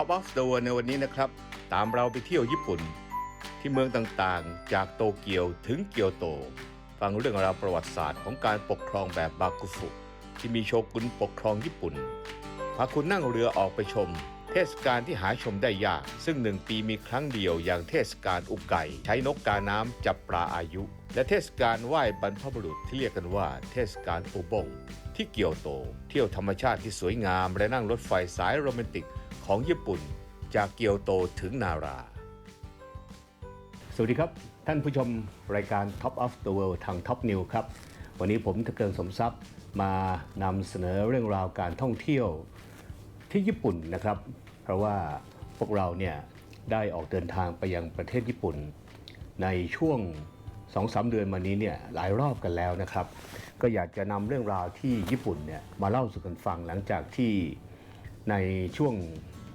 Top of the World ในวันนี้นะครับ ตามเราไปเที่ยวญี่ปุ่น ที่เมืองต่างๆ จากโตเกียวถึงเกียวโต ฟังเรื่องราวประวัติศาสตร์ของการปกครองแบบบากุฟุที่มีโชกุนปกครองญี่ปุ่น พาคุณนั่งเรือออกไปชม เทศกาลที่หาชมได้ยาก ซึ่งหนึ่งปีมีครั้งเดียวอย่างเทศกาลอุกไก่ ใช้นกกาน้ำจับปลาอายุ และเทศกาลไหว้บรรพบุรุษที่เรียกกันว่า เทศกาลอุบงที่เกียวโต เที่ยวธรรมชาติที่สวยงาม และนั่งรถไฟสายโรแมนติก ของญี่ปุ่นจากเกียวโตถึงนารา สวัสดีครับ ท่านผู้ชมรายการ Top of the World ทาง Top New ครับ วันนี้ผมตะเกิงสมทรัพย์มานำเสนอเรื่องราวการท่องเที่ยวที่ญี่ปุ่นนะครับ เพราะว่าพวกเราเนี่ยได้ออกเดินทางไปยังประเทศญี่ปุ่น ในช่วง2-3เดือนมานี้เนี่ยหลายรอบกันแล้วนะครับ ก็อยากจะนำเรื่องราวที่ญี่ปุ่นเนี่ยมาเล่าสู่กันฟังหลังจากที่ในช่วง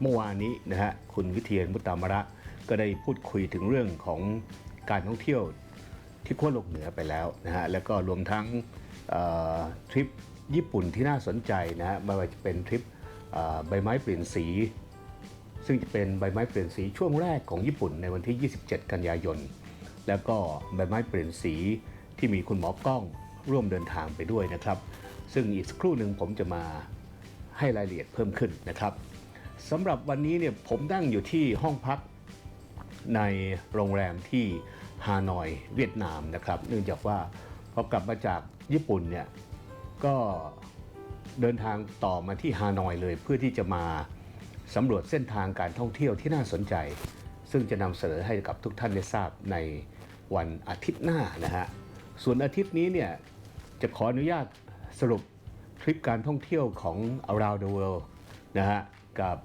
เมื่อวานนี้นะฮะคุณวิเทียนมุตตามระก็ได้พูดคุยถึงเรื่องของการท่องเที่ยวที่ขั้วโลกเหนือไปแล้วนะฮะแล้วก็รวมทั้งทริปญี่ปุ่นที่น่าสนใจนะฮะไม่ว่าจะเป็นทริปใบไม้เปลี่ยนสี ซึ่งจะเป็นใบไม้เปลี่ยนสีช่วงแรกของญี่ปุ่นในวันที่ 27 กันยายน แล้วก็ใบไม้เปลี่ยนสีที่มีคุณหมอกล้องร่วมเดินทางไปด้วยนะครับ ซึ่งอีกสักครู่หนึ่งผมจะมาให้รายละเอียดเพิ่มขึ้นนะครับ สำหรับวันนี้เนี่ยผมนั่งอยู่ที่ห้องพักในโรงแรมที่ฮานอยเวียดนามนะครับ เนื่องจากว่าพอกลับมาจากญี่ปุ่นเนี่ยก็เดินทางต่อมาที่ฮานอยเลย เพื่อที่จะมาสำรวจเส้นทางการท่องเที่ยวที่น่าสนใจ ซึ่งจะนำเสนอให้กับทุกท่านได้ทราบในวันอาทิตย์หน้านะฮะส่วนอาทิตย์นี้เนี่ยจะขออนุญาตสรุปทริปการท่องเที่ยวของ around the world นะฮะกับ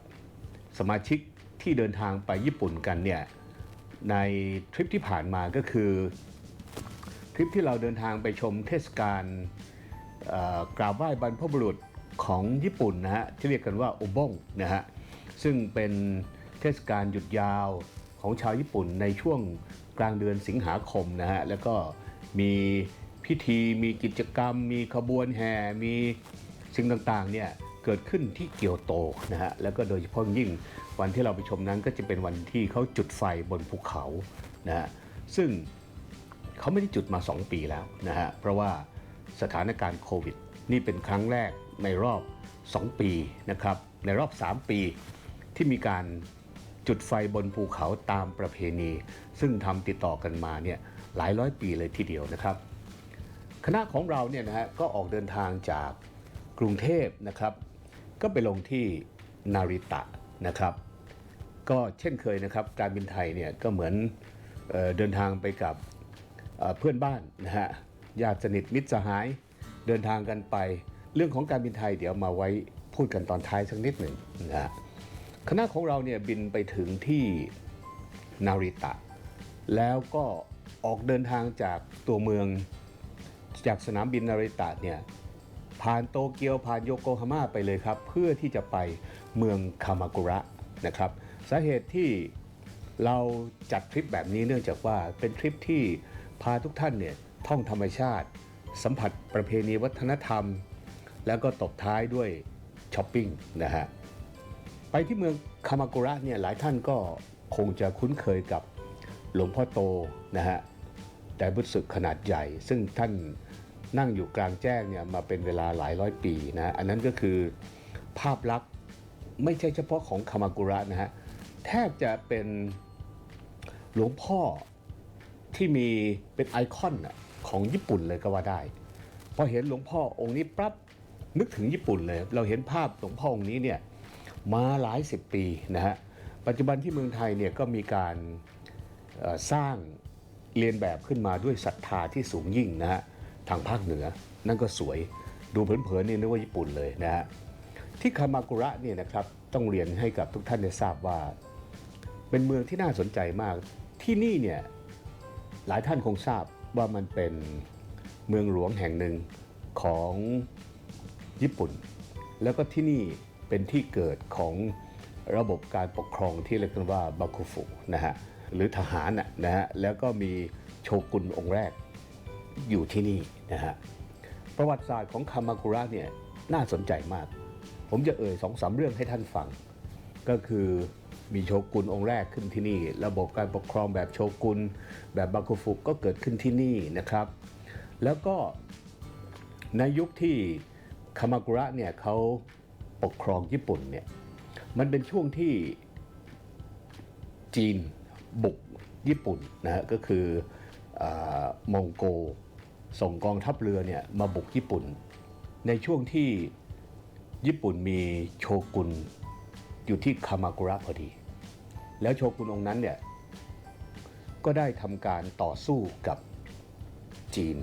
สมาชิกที่เดินทางไปญี่ปุ่นกันเนี่ยในทริปที่ผ่านมาก็คือ ทริปที่เราเดินทางไปชมเทศกาลกราบไหว้บรรพบุรุษของญี่ปุ่นนะฮะที่เรียกกันว่าโอบงนะฮะซึ่งเป็นเทศกาลหยุดยาวของชาวญี่ปุ่นในช่วงกลางเดือนสิงหาคมนะฮะแล้วก็มีพิธีมีกิจกรรม มีขบวนแห่มีสิ่งต่างๆเนี่ย เกิดขึ้นที่เกียวโตนะฮะแล้วก็โดยเฉพาะยิ่งวันที่เราไปชมนั้นก็จะเป็นวันที่เขาจุดไฟบนภูเขานะฮะซึ่งเขาไม่ได้จุดมา 2 ปีแล้วนะฮะเพราะว่าสถานการณ์โควิด นี่เป็นครั้งแรกในรอบ 2 ปีนะครับในรอบ 3 ปีที่มีการจุดไฟบนภูเขาตามประเพณี ซึ่งทำติดต่อกันมาเนี่ยหลายร้อยปีเลยทีเดียวนะครับ คณะของเราเนี่ยนะฮะก็ออกเดินทางจากกรุงเทพนะครับ ก็ไปลงที่นาริตะนะครับ ก็เช่นเคยนะครับ การบินไทยเนี่ยก็เหมือนเออเดินทางไปกับเเพื่อนบ้านนะฮะญาติสนิทมิตรสหายเดินทางกันไป เรื่องของการบินไทยเดี๋ยวมาไว้พูดกันตอนท้ายสักนิดหนึ่งนะฮะคณะของเราเนี่ยบินไปถึงที่นาริตะ แล้วก็ออกเดินทางจากตัวเมืองจากสนามบินนาริตะเนี่ย ผ่านโตเกียวผ่านโยโกฮาม่าไปเลยครับ เพื่อที่จะไปเมืองคามากุระนะครับสาเหตุที่เราจัดทริปแบบนี้เนื่องจากว่าเป็นทริปที่พาทุกท่านเนี่ยท่องธรรมชาติ สัมผัสประเพณีวัฒนธรรม แล้วก็ตบท้ายด้วยช้อปปิ้งนะฮะไปที่เมืองคามากุระเนี่ยหลายท่านก็คงจะคุ้นเคยกับหลวงพ่อโตนะฮะแต่บุษึกขนาดใหญ่ ซึ่งท่าน นั่งอยู่กลางแจ้งเนี่ยมาเป็นเวลาหลายร้อยปีนะอันนั้นก็คือภาพลักษณ์ไม่ใช่เฉพาะของคามากุระนะฮะแทบจะเป็นหลวงพ่อที่มีเป็นไอคอนของญี่ปุ่นเลยก็ว่าได้พอเห็นหลวงพ่อองค์นี้ปั๊บนึกถึงญี่ปุ่นเลย เราเห็นภาพหลวงพ่อองค์นี้เนี่ยมาหลายสิบปีนะฮะปัจจุบันที่เมืองไทยเนี่ยก็มีการสร้างเรียนแบบขึ้นมาด้วยศรัทธาที่สูงยิ่งนะฮะ ทางภาคเหนือ นั่นก็สวยดูเผินๆนี่นึกว่าญี่ปุ่นเลยนะฮะที่คามากุระเนี่ยนะครับต้องเรียนให้กับทุกท่านได้ทราบว่า เป็นเมืองที่น่าสนใจมากที่นี่เนี่ยหลายท่านคงทราบว่ามันเป็นเมืองหลวงแห่งหนึ่งของญี่ปุ่น แล้วก็ที่นี่เป็นที่เกิดของระบบการปกครองที่เรียกกันว่าบาคุฟุนะฮะหรือทหารน่ะนะฮะแล้วก็มีโชกุนองค์แรก อยู่ที่นี่นะฮะประวัติศาสตร์ของคามากุระเนี่ยน่าสนใจมาก ผมจะเอ่ยสองสามเรื่องให้ท่านฟัง ก็คือมีโชกุนองค์แรกขึ้นที่นี่ ระบบการปกครองแบบโชกุน แบบบาคุฟุก็เกิดขึ้นที่นี่นะครับ แล้วก็ในยุคที่คามากุระเนี่ยเขาปกครองญี่ปุ่นเนี่ยมันเป็นช่วงที่จีนบุกญี่ปุ่นนะฮะก็คืออมองโก ส่งกองทัพเรือเนี่ยมาบุกญี่ปุ่น ในช่วงที่ญี่ปุ่นมีโชกุนอยู่ที่คามากุระพอดี แล้วโชกุนองค์นั้นเนี่ยก็ได้ทำการต่อสู้กับจีน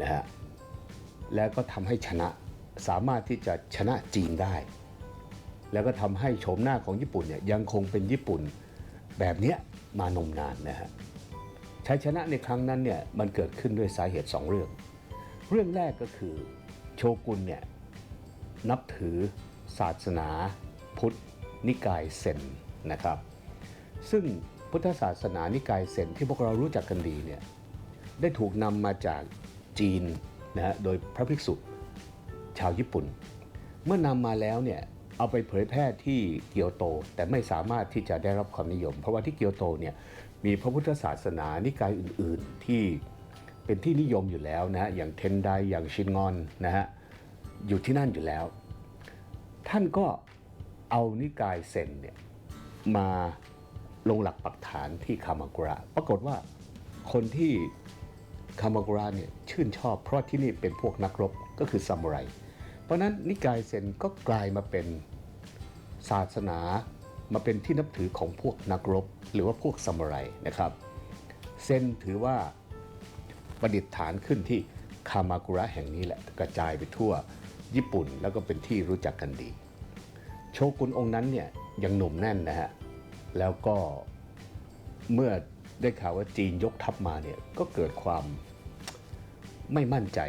นะฮะแล้วก็ทำให้ชนะสามารถที่จะชนะจีนได้ แล้วก็ทำให้โฉมหน้าของญี่ปุ่นเนี่ยยังคงเป็นญี่ปุ่นแบบเนี้ยมานมนานนะฮะ ชัยชนะในครั้งนั้นเนี่ยมันเกิดขึ้นด้วยสาเหตุสองเรื่อง เรื่องแรกก็คือโชกุนเนี่ยนับถือศาสนาพุทธนิกายเซนนะครับ ซึ่งพุทธศาสนานิกายเซนที่พวกเรารู้จักกันดีเนี่ยได้ถูกนำมาจากจีนนะฮะโดยพระภิกษุชาวญี่ปุ่น เมื่อนำมาแล้วเนี่ยเอาไปเผยแพร่ที่เกียวโตแต่ไม่สามารถที่จะได้รับความนิยม เพราะว่าที่เกียวโตเนี่ย มีพระพุทธศาสนานิกายอื่น ๆ ที่เป็นที่นิยมอยู่แล้วนะฮะอย่างเทนไดอย่างชินงอนนะฮะอยู่ที่นั่นอยู่แล้ว ท่านก็เอานิกายเซนเนี่ยมาลงหลักปักฐานที่คามากุระ ปรากฏว่าคนที่คามากุระเนี่ยชื่นชอบ เพราะที่นี่เป็นพวกนักรบก็คือซามูไร เพราะนั้นนิกายเซนก็กลายมาเป็นศาสนา มาเป็นที่นับถือของพวกนักรบ หรือว่าพวกซามูไรนะครับเซนถือว่าประดิษฐานขึ้นที่คามากุระแห่งนี้แหละกระจายไปทั่วญี่ปุ่นแล้วก็เป็นที่รู้จักกันดี โชกุนองค์นั้นเนี่ยยังหนุ่มแน่นนะฮะ แล้วก็เมื่อได้ข่าวว่าจีนยกทัพมาเนี่ยก็เกิดความไม่มั่นใจ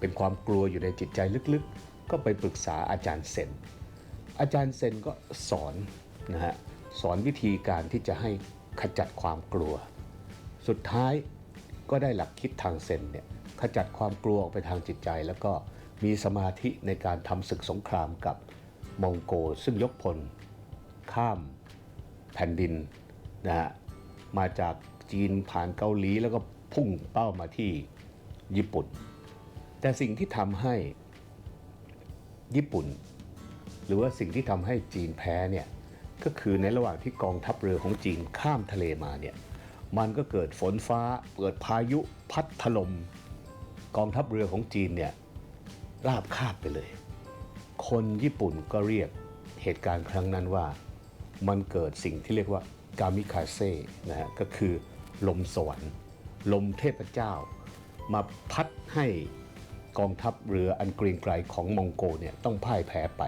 เป็นความกลัวอยู่ในจิตใจลึกๆ ก็ไปปรึกษาอาจารย์เซนอาจารย์เซนก็สอน นะฮะสอนวิธีการที่จะให้ขจัดความกลัว สุดท้ายก็ได้หลักคิดทางเซนเนี่ยขจัดความกลัวออกไปทางจิตใจ แล้วก็มีสมาธิในการทำศึกสงครามกับมองโกซึ่งยกพล ข้ามแผ่นดินนะฮะมาจากจีนผ่านเกาหลีแล้วก็พุ่งเป้ามาที่ญี่ปุ่น แต่สิ่งที่ทำให้ญี่ปุ่น หรือว่าสิ่งที่ทำให้จีนแพ้เนี่ย ก็คือในระหว่างที่กองทัพเรือของจีนข้ามทะเลมาเนี่ยมันก็เกิดฝนฟ้าเกิดพายุพัดถล่มกองทัพเรือของจีนเนี่ยราบคาบไปเลย คนญี่ปุ่นก็เรียกเหตุการณ์ครั้งนั้นว่ามันเกิดสิ่งที่เรียกว่ากามิคาเซ่นะฮะก็คือลมสวรรค์ลมเทพเจ้า มาพัดให้กองทัพเรืออันเกรียงไกรของมองโกเนี่ยต้องพ่ายแพ้ไป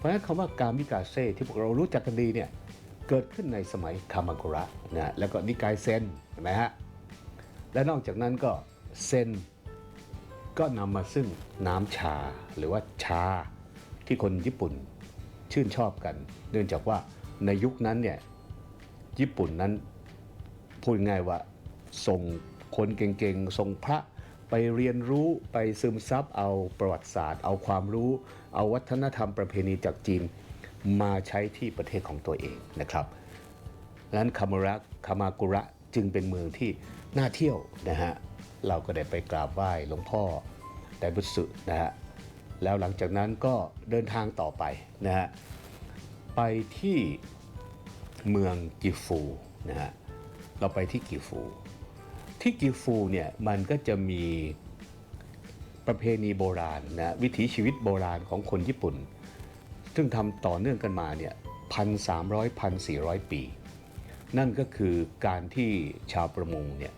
เพราะฉะนั้นคำว่ากามิกาเซ่ที่พวกเรารู้จักกันดีเนี่ยเกิดขึ้นในสมัยคามากุระนะแล้วก็นิกายเซนเห็นไหมฮะและนอกจากนั้นก็เซนก็นำมาซึ่งน้ำชาหรือว่าชาที่คนญี่ปุ่นชื่นชอบกัน เนื่องจากว่าในยุคนั้นเนี่ยญี่ปุ่นนั้นพูดง่ายว่าส่งคนเก่งๆส่งพระ ไปเรียนรู้ไปซึมซับเอาประวัติศาสตร์ เอาความรู้ เอาวัฒนธรรมประเพณีจากจีนมาใช้ที่ประเทศของตัวเองนะครับดังนั้นคามาระคามากุระจึงเป็นเมืองที่น่าเที่ยวนะฮะเราก็ได้ไปกราบไหว้หลวงพ่อไดบุสึนะฮะแล้วหลังจากนั้นก็เดินทางต่อไปนะฮะไปที่เมืองกิฟูนะฮะเราไปที่กิฟู ที่กิฟูเนี่ยมันก็จะมีประเพณีโบราณนะวิถีชีวิตโบราณของคนญี่ปุ่น ซึ่งทำต่อเนื่องกันมาเนี่ยพันสามร้อยพันสี่ร้อยปี นั่นก็คือการที่ชาวประมงเนี่ย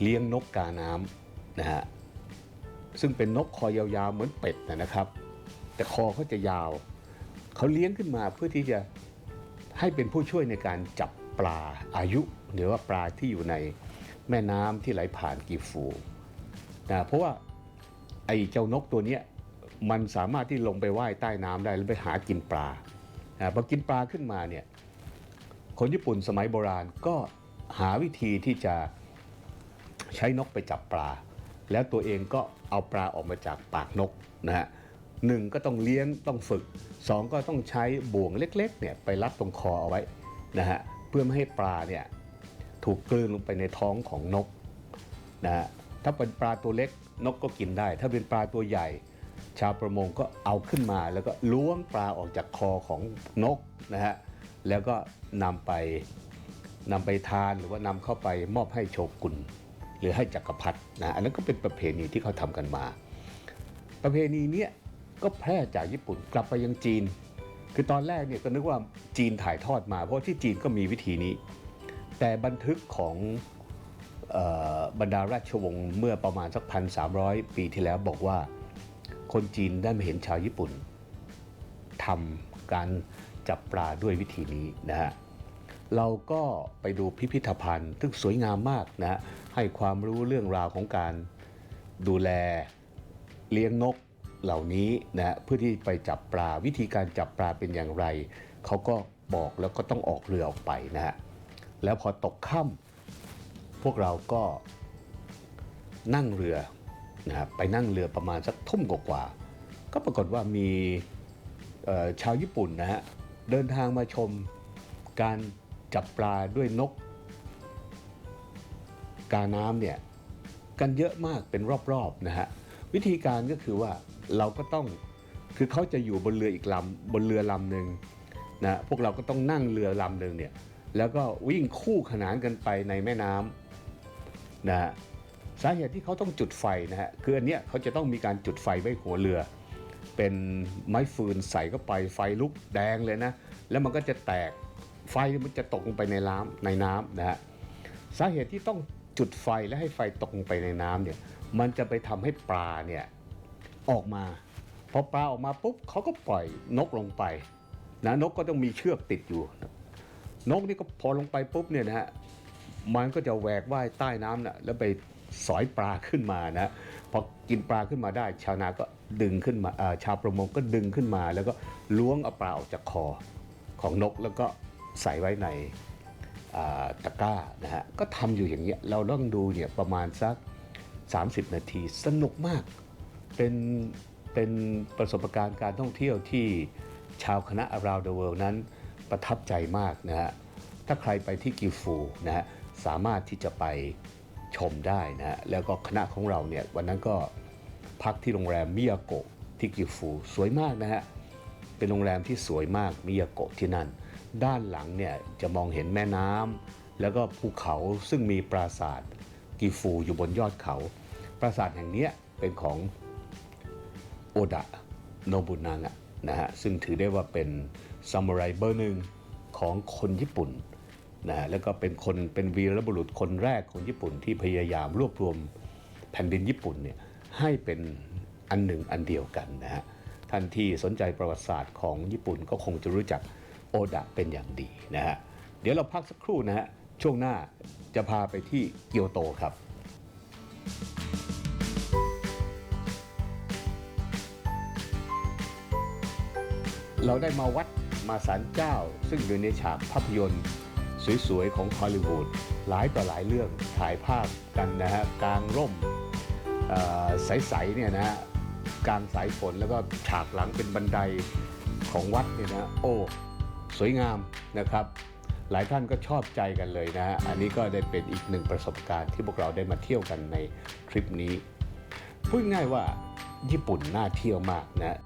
เลี้ยงนกกาน้ำนะฮะซึ่งเป็นนกคอยาวๆเหมือนเป็ดนะนะครับ แต่คอเขาจะยาว เขาเลี้ยงขึ้นมาเพื่อที่จะให้เป็นผู้ช่วยในการจับปลาอายุ หรือว่าปลาที่อยู่ใน แม่น้ำที่ไหลผ่านกีฟูนะเพราะว่าไอ้เจ้านกตัวเนี้ยมันสามารถที่ลงไปว่ายใต้น้ำได้แล้วไปหากินปลาพอกินปลาขึ้นมาเนี่ยคนญี่ปุ่นสมัยโบราณก็หาวิธีที่จะใช้นกไปจับปลา แล้วตัวเองก็เอาปลาออกมาจากปากนกนะฮะหนึ่งก็ต้องเลี้ยงต้องฝึกสองก็ต้องใช้บ่วงเล็กๆเนี่ยไปรัดตรงคอเอาไว้นะฮะเพื่อไม่ให้ปลาเนี่ย ถูกกลืนลงไปในท้องของนกนะฮะถ้าเป็นปลาตัวเล็กนกก็กินได้ ถ้าเป็นปลาตัวใหญ่ ชาวประมงก็เอาขึ้นมา แล้วก็ล้วงปลาออกจากคอของนกนะฮะแล้วก็นำไปนำไปทานหรือว่านำเข้าไปมอบให้โชกุนหรือให้จักรพรรดินะอันนั้นก็เป็นประเพณีที่เขาทำกันมา ประเพณีเนี้ยก็แพร่จากญี่ปุ่นกลับไปยังจีน คือตอนแรกเนี่ยก็นึกว่าจีนถ่ายทอดมา เพราะที่จีนก็มีวิธีนี้ แต่บันทึกของออบรรดาราชวงศ์เมื่อประมาณสักพันสามปีที่แล้วบอกว่าคนจีนได้มาเห็นชาวญี่ปุ่นทำการจับปลาด้วยวิธีนี้นะฮะเราก็ไปดูพิพิธภัณฑ์ ซึ่งสวยงามมากนะฮะให้ความรู้เรื่องราวของการดูแลเลี้ยงนกเหล่านี้นะฮะเพื่อที่ไปจับปลาวิธีการจับปลาเป็นอย่างไร เขาก็บอกแล้วก็ต้องออกเรือออกไปนะฮะ แล้วพอตกค่ำพวกเราก็นั่งเรือนะครับไปนั่งเรือประมาณสักทุ่มกว่าๆก็ปรากฏว่ามีชาวญี่ปุ่นนะฮะเดินทางมาชมการจับปลาด้วยนก กาน้ำเนี่ยกันเยอะมากเป็นรอบๆนะฮะวิธีการก็คือว่าเราก็ต้องคือเขาจะอยู่บนเรืออีกลำบนเรือลำหนึ่งนะพวกเราก็ต้องนั่งเรือลำหนึ่งเนี่ย แล้วก็วิ่งคู่ขนานกันไปในแม่น้ำนะฮะสาเหตุที่เขาต้องจุดไฟนะฮะคืออันเนี้ยเขาจะต้องมีการจุดไฟไว้หัวเรือ เป็นไม้ฟืนใส่เข้าไปไฟลุกแดงเลยนะ แล้วมันก็จะแตกไฟมันจะตกลงไปในน้ำในน้ำนะฮะสาเหตุที่ต้องจุดไฟและให้ไฟตกลงไปในน้ำเนี่ยมันจะไปทำให้ปลาเนี่ยออกมาพอปลาออกมาปุ๊บเขาก็ปล่อยนกลงไปนะนกก็ต้องมีเชือกติดอยู่ นกนี่ก็พอลงไปปุ๊บเนี่ยนะฮะมันก็จะแหวกว่ายใต้น้ำนะแล้วไปสอยปลาขึ้นมานะพอกินปลาขึ้นมาได้ ชาวนาก็ดึงขึ้นมาชาวประมงก็ดึงขึ้นมา แล้วก็ล้วงเอาปลาออกจากคอของนกแล้วก็ใส่ไว้ในตะกร้านะฮะก็ทำอยู่อย่างเงี้ยเราต้องดูเนี่ยประมาณสัก 30 นาทีสนุกมาก เป็นเป็นประสบการณ์การท่องเที่ยวที่ชาวคณะ Around the World นั้น ประทับใจมากนะฮะถ้าใครไปที่กิฟูนะฮะสามารถที่จะไปชมได้นะฮะแล้วก็คณะของเราเนี่ยวันนั้นก็พักที่โรงแรมมิยาโกะที่กิฟูสวยมากนะฮะเป็นโรงแรมที่สวยมากมิยาโกะที่นั่น ด้านหลังเนี่ยจะมองเห็นแม่น้ำแล้วก็ภูเขาซึ่งมีปราสาทกิฟูอยู่บนยอดเขา ปราสาทแห่งเนี้ยเป็นของโอดะโนบุนางะนะฮะซึ่งถือได้ว่าเป็น ซามูไรเบอร์หนึ่งของคนญี่ปุ่นนะฮะแล้วก็เป็นคนเป็นวีรบุรุษคนแรกของญี่ปุ่นที่พยายามรวบรวมแผ่นดินญี่ปุ่นเนี่ยให้เป็นอันหนึ่งอันเดียวกันนะฮะท่านที่สนใจประวัติศาสตร์ของญี่ปุ่นก็คงจะรู้จักโอดะเป็นอย่างดีนะฮะเดี๋ยวเราพักสักครู่นะฮะช่วงหน้าจะพาไปที่เกียวโตครับเราได้มาวัด มาศาลเจ้า ซึ่งอยู่ในฉากภาพยนตร์ สวยๆ ของฮอลลีวูดหลายต่อหลายเรื่องถ่ายภาพกันนะฮะกลางร่มใสๆเนี่ยนะฮะกลางสายฝนแล้วก็ฉากหลังเป็นบันไดของวัดเนี่ยนะโอ้สวยงามนะครับ หลายท่านก็ชอบใจกันเลยนะฮะอันนี้ก็ได้เป็นอีกหนึ่งประสบการณ์ที่พวกเราได้มาเที่ยวกันในทริปนี้พูดง่ายว่าญี่ปุ่นน่าเที่ยวมากนะ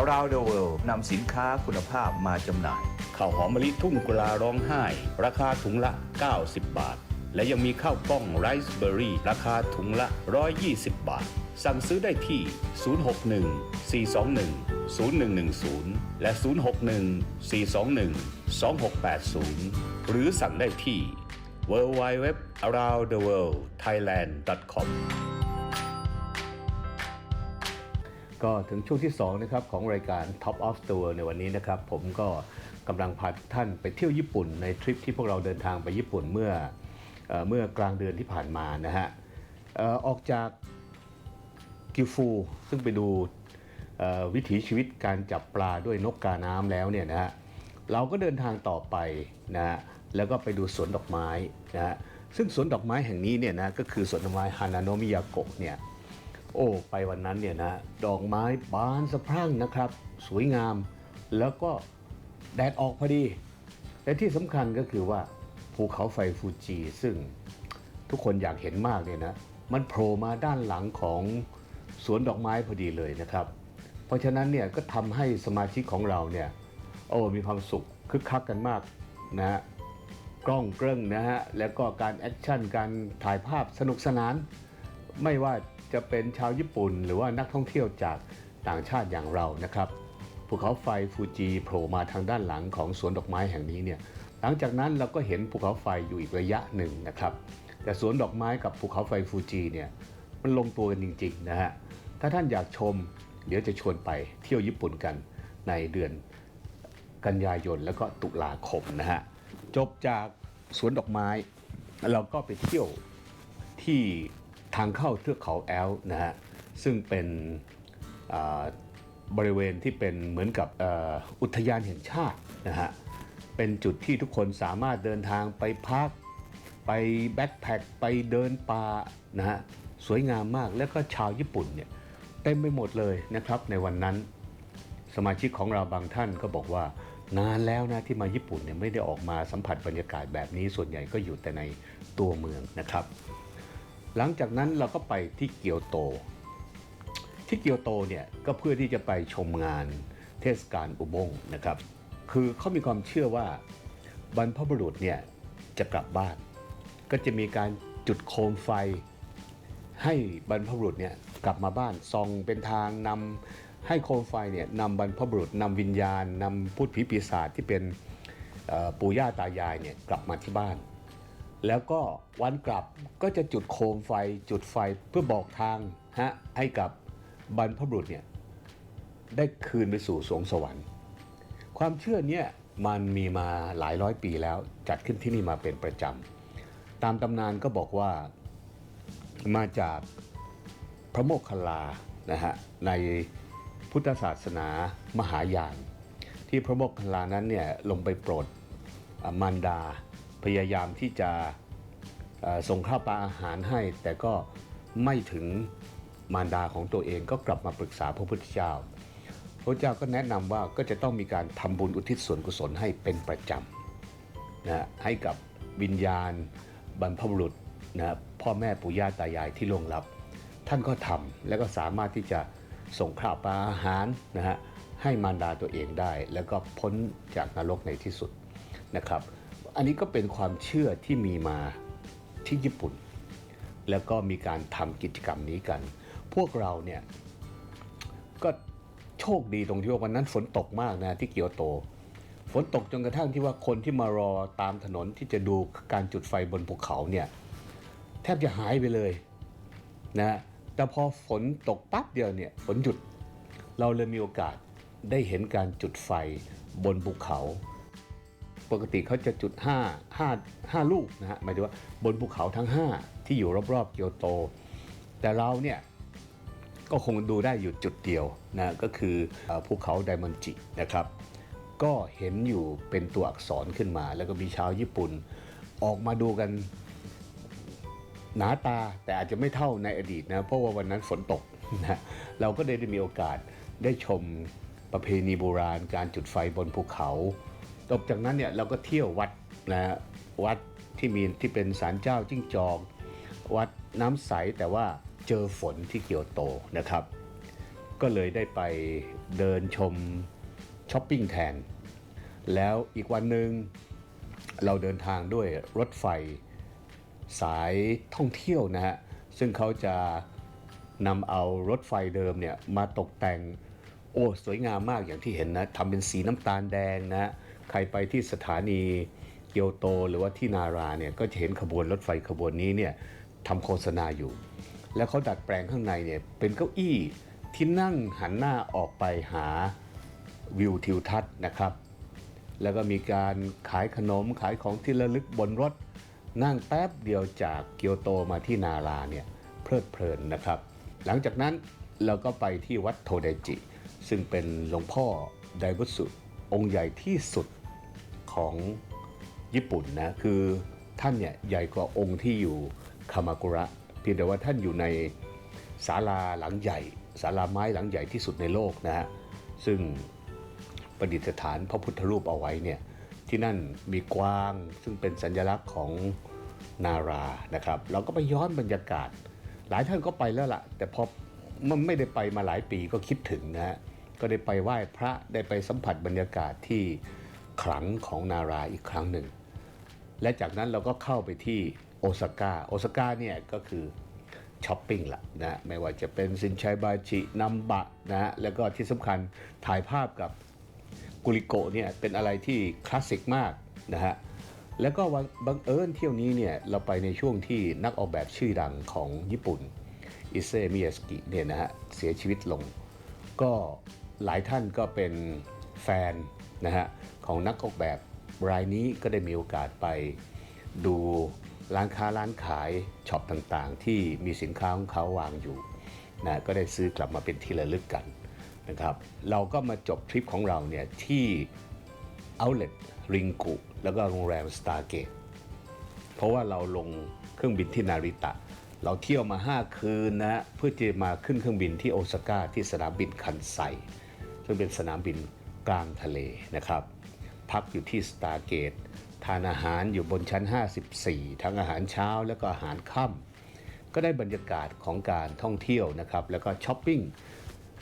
Around the World นำสินค้าคุณภาพมาจำหน่าย ข้าวหอมมะลิทุ่งกุลาร้องไห้ ราคาถุงละ 90 บาท และยังมีข้าวกล้องไรซ์เบอร์รี่ราคาถุงละ 120 บาท สั่งซื้อได้ที่ 061 421 0110 และ 061 421 2680 หรือสั่งได้ที่ www aroundtheworldthailand.com ก็ถึงช่วงที่2นะครับของรายการ Top of the World ในวันนี้นะครับ ผมก็กำลังพาทุกท่านไปเที่ยวญี่ปุ่น ในทริปที่พวกเราเดินทางไปญี่ปุ่นเมื่อเอเมื่อกลางเดือนที่ผ่านมานะฮะออกจากกิฟู ซึ่งไปดูวิถีชีวิตการจับปลาด้วยนกกาน้ำแล้วเนี่ยนะฮะเราก็เดินทางต่อไปนะฮะแล้วก็ไปดูสวนดอกไม้นะฮะซึ่งสวนดอกไม้แห่งนี้เนี่ยนะก็คือสวนดอกไม้ฮานาโนมิยาโกะเนี่ย โอ้ไปวันนั้นเนี่ยนะดอกไม้บานสะพรั่งนะครับ สวยงาม แล้วก็แดดออกพอดีและที่สำคัญก็คือว่าภูเขาไฟฟูจิซึ่งทุกคนอยากเห็นมากเนี่ยนะมันโผล่มาด้านหลังของสวนดอกไม้พอดีเลยนะครับ เพราะฉะนั้นเนี่ยก็ทำให้สมาชิกของเราเนี่ยโอ้มีความสุขคึกคักกันมากนะฮะกล้องเกล้งนะฮะแล้วก็การแอคชั่นการถ่ายภาพสนุกสนาน ไม่ว่า จะเป็นชาวญี่ปุ่น หรือว่านักท่องเที่ยวจากต่างชาติอย่างเรานะครับภูเขาไฟฟูจิโผล่มาทางด้านหลังของสวนดอกไม้แห่งนี้เนี่ยหลังจากนั้นเราก็เห็นภูเขาไฟอยู่อีกระยะหนึ่งนะครับแต่สวนดอกไม้กับภูเขาไฟฟูจิเนี่ยมันลงตัวกันจริงๆนะฮะถ้าท่านอยากชม เดี๋ยวจะชวนไปเที่ยวญี่ปุ่นกันในเดือนกันยายนแล้วก็ตุลาคมนะฮะจบจากสวนดอกไม้เราก็ไปเที่ยวที่ ทางเข้าเทือกเขาแอลนะฮะซึ่งเป็นบริเวณที่เป็นเหมือนกับอ่ออุทยานแห่งชาตินะฮะเป็นจุดที่ทุกคนสามารถเดินทางไปพัก ไปแบ็คแพคไปเดินป่านะฮะสวยงามมากแล้วก็ชาวญี่ปุ่นเนี่ยเต็มไปหมดเลยนะครับในวันนั้น สมาชิกของเราบางท่านก็บอกว่านานแล้วนะที่มาญี่ปุ่นเนี่ยไม่ได้ออกมาสัมผัสบรรยากาศแบบนี้ส่วนใหญ่ก็อยู่แต่ในตัวเมืองนะครับ หลังจากนั้นเราก็ไปที่เกียวโต ที่เกียวโตเนี่ยก็เพื่อที่จะไปชมงานเทศกาลอุบงนะครับ คือเขามีความเชื่อว่าบรรพบุรุษเนี่ยจะกลับบ้าน ก็จะมีการจุดโคมไฟ ให้บรรพบุรุษเนี่ยกลับมาบ้านส่องเป็นทางนำให้โคมไฟเนี่ยนำบรรพบุรุษนำวิญญาณนำพูดผีปีศาจที่เป็นปู่ย่าตายายเนี่ยกลับมาที่บ้าน แล้วก็วันกลับก็จะจุดโคมไฟจุดไฟเพื่อบอกทางฮะให้กับบรรพบุรุษเนี่ยได้คืนไปสู่สวงสวรรค์ ความเชื่อเนี่ยมันมีมาหลายร้อยปีแล้วจัดขึ้นที่นี่มาเป็นประจำ ตามตำนานก็บอกว่ามาจากพระโมคคัลลานะฮะในพุทธศาสนามหายาน ที่พระโมคคัลลานั้นเนี่ยลงไปโปรดมารดา พยายามที่จะส่งข้าวปลาอาหารให้ แต่ก็ไม่ถึงมารดาของตัวเองก็กลับมาปรึกษาพระพุทธเจ้า พระเจ้าก็แนะนำว่าก็จะต้องมีการทำบุญอุทิศส่วนกุศลให้เป็นประจำนะฮะให้กับวิญญาณบรรพบุรุษนะพ่อแม่ปู่ย่าตายายที่ล่วงลับ ท่านก็ทำแล้วก็สามารถที่จะส่งข้าวปลาอาหารนะฮะให้มารดาตัวเองได้ แล้วก็พ้นจากนรกในที่สุดนะครับ อันนี้ก็เป็นความเชื่อที่มีมาที่ญี่ปุ่น แล้วก็มีการทำกิจกรรมนี้กัน พวกเราเนี่ยก็โชคดีตรงที่ว่าวันนั้นฝนตกมากนะที่เกียวโต ฝนตกจนกระทั่งที่ว่าคนที่มารอตามถนนที่จะดูการจุดไฟบนภูเขาเนี่ยแทบจะหายไปเลยนะแต่พอฝนตกปั๊บเดียวเนี่ยฝนหยุดเราเลยมีโอกาสได้เห็นการจุดไฟบนภูเขา ปกติเขาจะจุด 5 5 5 ลูกนะฮะหมายถึงว่าบนภูเขาทั้ง 5 ที่อยู่รอบๆเกียวโต แต่เราเนี่ยก็คงดูได้อยู่จุดเดียวนะก็คือภูเขาไดมอนจินะครับ ก็เห็นอยู่เป็นตัวอักษรขึ้นมา แล้วก็มีชาวญี่ปุ่นออกมาดูกันหนาตาแต่อาจจะไม่เท่าในอดีตนะเพราะว่าวันนั้นฝนตกนะเราก็ได้ได้มีโอกาสได้ชมประเพณีโบราณการจุดไฟบนภูเขา ตบจากนั้นเนี่ยเราก็เที่ยววัดนะวัดที่มีที่เป็นศาลเจ้าจิ้งจอกวัดน้ำใสแต่ว่าเจอฝนที่เกียวโตนะครับ ก็เลยได้ไปเดินชมช้อปปิ้งแทน แล้วอีกวันหนึ่งเราเดินทางด้วยรถไฟสายท่องเที่ยวนะฮะ ซึ่งเขาจะนำเอารถไฟเดิมเนี่ยมาตกแต่ง โอ้ สวยงามมากอย่างที่เห็นนะทำเป็นสีน้ำตาลแดงนะฮะ ใครไปที่สถานีเกียวโตหรือว่าที่นาราเนี่ยก็จะเห็นขบวนรถไฟขบวนนี้เนี่ยทำโฆษณาอยู่ แล้วเขาดัดแปลงข้างในเนี่ยเป็นเก้าอี้ที่นั่งหันหน้าออกไปหาวิวทิวทัศน์นะครับ แล้วก็มีการขายขนมขายของที่ระลึกบนรถ นั่งแป๊บเดียวจากเกียวโตมาที่นาราเนี่ยเพลิดเพลินนะครับ หลังจากนั้นเราก็ไปที่วัดโทเดจิ ซึ่งเป็นหลวงพ่อไดบุสุองค์ใหญ่ที่สุด ของญี่ปุ่นนะคือท่านเนี่ยใหญ่กว่าองค์ที่อยู่คามากุระเพียงแต่ว่าท่านอยู่ในศาลาหลังใหญ่ศาลาไม้หลังใหญ่ที่สุดในโลกนะฮะซึ่งประดิษฐานพระพุทธรูปเอาไว้เนี่ยที่นั่นมีกวางซึ่งเป็นสัญลักษณ์ของนารานะครับ เราก็ไปย้อนบรรยากาศ หลายท่านก็ไปแล้วล่ะ แต่พอมันไม่ได้ไปมาหลายปีก็คิดถึงนะฮะก็ได้ไปไหว้พระได้ไปสัมผัสบรรยากาศที่ ขลังของนาราอีกครั้งหนึ่ง และจากนั้นเราก็เข้าไปที่โอซาก้าโอซาก้าเนี่ยก็คือช้อปปิ้งละนะไม่ว่าจะเป็นซินชัยบาชินัมบะนะฮะแล้วก็ที่สำคัญถ่ายภาพกับกุริโกเนี่ยเป็นอะไรที่คลาสสิกมากนะฮะแล้วก็วันบังเอิญเที่ยวนี้เนี่ยเราไปในช่วงที่นักออกแบบชื่อดังของญี่ปุ่นอิเซมิยสกิเนี่ยนะฮะเสียชีวิตลง ก็หลายท่านก็เป็นแฟน นะฮะของนักออกแบบรายนี้ก็ได้มีโอกาสไปดูร้านค้าร้านขายช็อปต่างๆ ที่มีสินค้าของเขาวางอยู่นะก็ได้ซื้อกลับมาเป็นที่ระลึกกันนะครับ เราก็มาจบทริปของเราเนี่ยที่ Outlet ริงกุแล้วก็โรงแรม Stargate เพราะว่าเราลงเครื่องบินที่นาริตะ เราเที่ยวมา 5 คืนนะฮะเพื่อจะมาขึ้นเครื่องบินที่โอซาก้าที่สนามบินคันไซซึ่งเป็นสนามบิน กลางทะเลนะครับ พักอยู่ที่ Stargate ทานอาหารอยู่บนชั้น 54 ทั้งอาหารเช้าแล้วก็อาหารค่ำก็ได้บรรยากาศของการท่องเที่ยวนะครับ แล้วก็ช้อปปิ้ง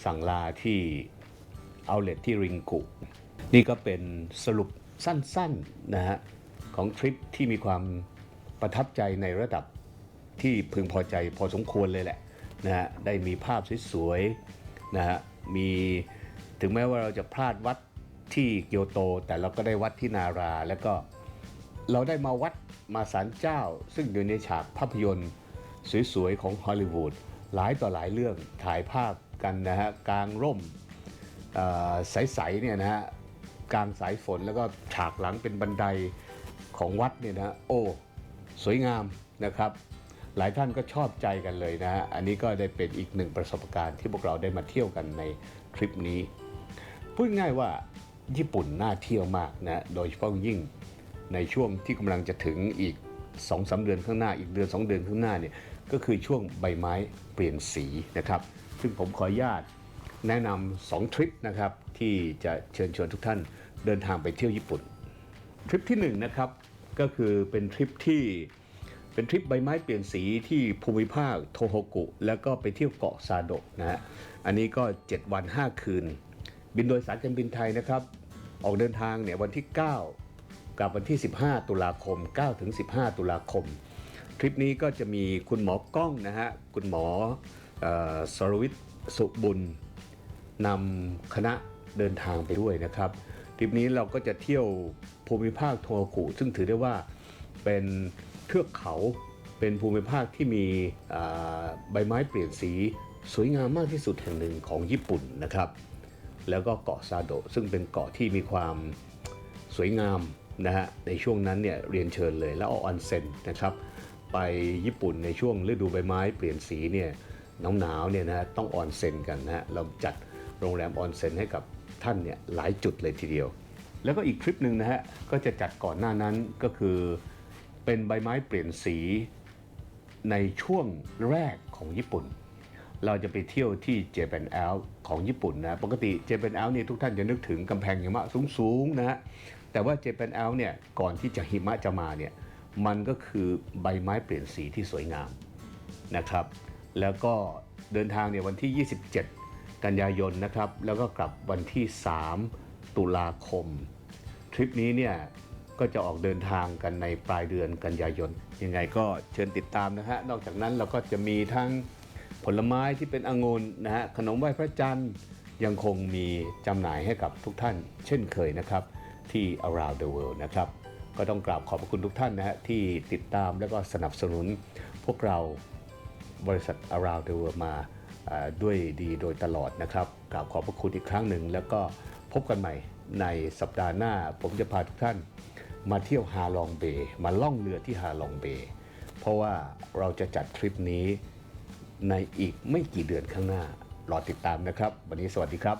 สั่งลาที่เอาเล t ที่ริงกุ นี่ก็เป็นสรุปสั้นๆนะฮะของทริปที่มีความประทับใจในระดับที่พึงพอใจพอสมควรเลยแหละนะฮะได้มีภาพสวยๆนะฮะมี ถึงแม้ว่าเราจะพลาดวัดที่เกียวโต แต่เราก็ได้วัดที่นารา แล้วก็เราได้มาวัดมาศาลเจ้า ซึ่งอยู่ในฉากภาพยนตร์สวยๆของฮอลลีวูดหลายต่อหลายเรื่องถ่ายภาพกันนะฮะกลางร่มใสๆเนี่ยนะฮะกลางสายฝนแล้วก็ฉากหลังเป็นบันไดของวัดเนี่ยนะโอ้สวยงามนะครับ หลายท่านก็ชอบใจกันเลยนะฮะอันนี้ก็ได้เป็นอีกหนึ่งประสบการณ์ที่พวกเราได้มาเที่ยวกันในทริปนี้ พูดง่ายว่าญี่ปุ่นน่าเที่ยวมากนะโดยเฉพาะยิ่งในช่วงที่กำลังจะถึงอีก2อสเดือนข้างหน้าอีกเดือน 2 เดือนข้างหน้าเนี่ยก็คือช่วงใบไม้เปลี่ยนสีนะครับ ซึ่งผมขออนุญาตแนะนำสองทริปนะครับที่จะเชิญชวนทุกท่านเดินทางไปเที่ยวญี่ปุ่น ทริปที่1นงนะครับก็คือเป็นทริปที่เป็นทริปใบไม้เปลี่ยนสีที่ภูมิภาคโทโฮกุ แล้วก็ไปเที่ยวเกาะซาโดะนะฮะอันนี้ก็ 7 วัน 5 คืน บินโดยสายการบินไทยนะครับ ออกเดินทางเนี่ยวันที่ 9 กับวันที่ 15 ตุลาคม 9 ถึง 15 ตุลาคม ทริปนี้ก็จะมีคุณหมอกล้องนะฮะ คุณหมอสรวิทย์สุบุญนำคณะเดินทางไปด้วยนะครับ ทริปนี้เราก็จะเที่ยวภูมิภาคโทกูซึ่งถือได้ว่าเป็นเทือกเขาเป็นภูมิภาคที่มีใบไม้เปลี่ยนสีสวยงามมากที่สุดแห่งหนึ่งของญี่ปุ่นนะครับ แล้วก็เกาะซาโดซึ่งเป็นเกาะที่มีความสวยงามนะฮะในช่วงนั้นเนี่ยเรียนเชิญเลยแล้วเอาออนเซ็นนะครับไปญี่ปุ่นในช่วงฤดูใบไม้เปลี่ยนสีเนี่ยหนาวๆเนี่ยนะฮะต้องออนเซ็นกันนะฮะเราจัดโรงแรมออนเซ็นให้กับท่านเนี่ยหลายจุดเลยทีเดียว แล้วก็อีกทริปหนึ่งนะฮะก็จะจัดก่อนหน้านั้นก็คือเป็นใบไม้เปลี่ยนสีในช่วงแรกของญี่ปุ่น เราจะไปเที่ยวที่เจแปนแอลของญี่ปุ่นนะ ปกติเจแปนแอลนี่ทุกท่านจะนึกถึงกำแพงหิมะสูงๆนะฮะ แต่ว่าเจแปนแอลเนี่ยก่อนที่จะหิมะจะมาเนี่ยมันก็คือใบไม้เปลี่ยนสีที่สวยงามนะครับ แล้วก็เดินทางเนี่ยวันที่ 27 กันยายนนะครับ แล้วก็กลับวันที่ 3 ตุลาคม ทริปนี้เนี่ยก็จะออกเดินทางกันในปลายเดือนกันยายน ยังไงก็เชิญติดตามนะฮะ นอกจากนั้นเราก็จะมีทั้ง ผลไม้ที่เป็นองุ่นนะฮะขนมไหว้พระจันทร์ยังคงมีจำหน่ายให้กับทุกท่าน เช่นเคยนะครับ ที่ around the world นะครับ ก็ต้องกราบขอบพระคุณทุกท่านนะฮะที่ติดตามและก็สนับสนุนพวกเราบริษัท Around the World มาด้วยดีโดยตลอดนะครับกราบขอบพระคุณอีกครั้งหนึ่ง แล้วก็พบกันใหม่ในสัปดาห์หน้า ผมจะพาทุกท่านมาเที่ยวฮาลองเบย์มาล่องเรือที่ฮาลองเบย์เพราะว่าเราจะจัดทริปนี้ ในอีกไม่กี่เดือนข้างหน้ารอติดตามนะครับ วันนี้สวัสดีครับ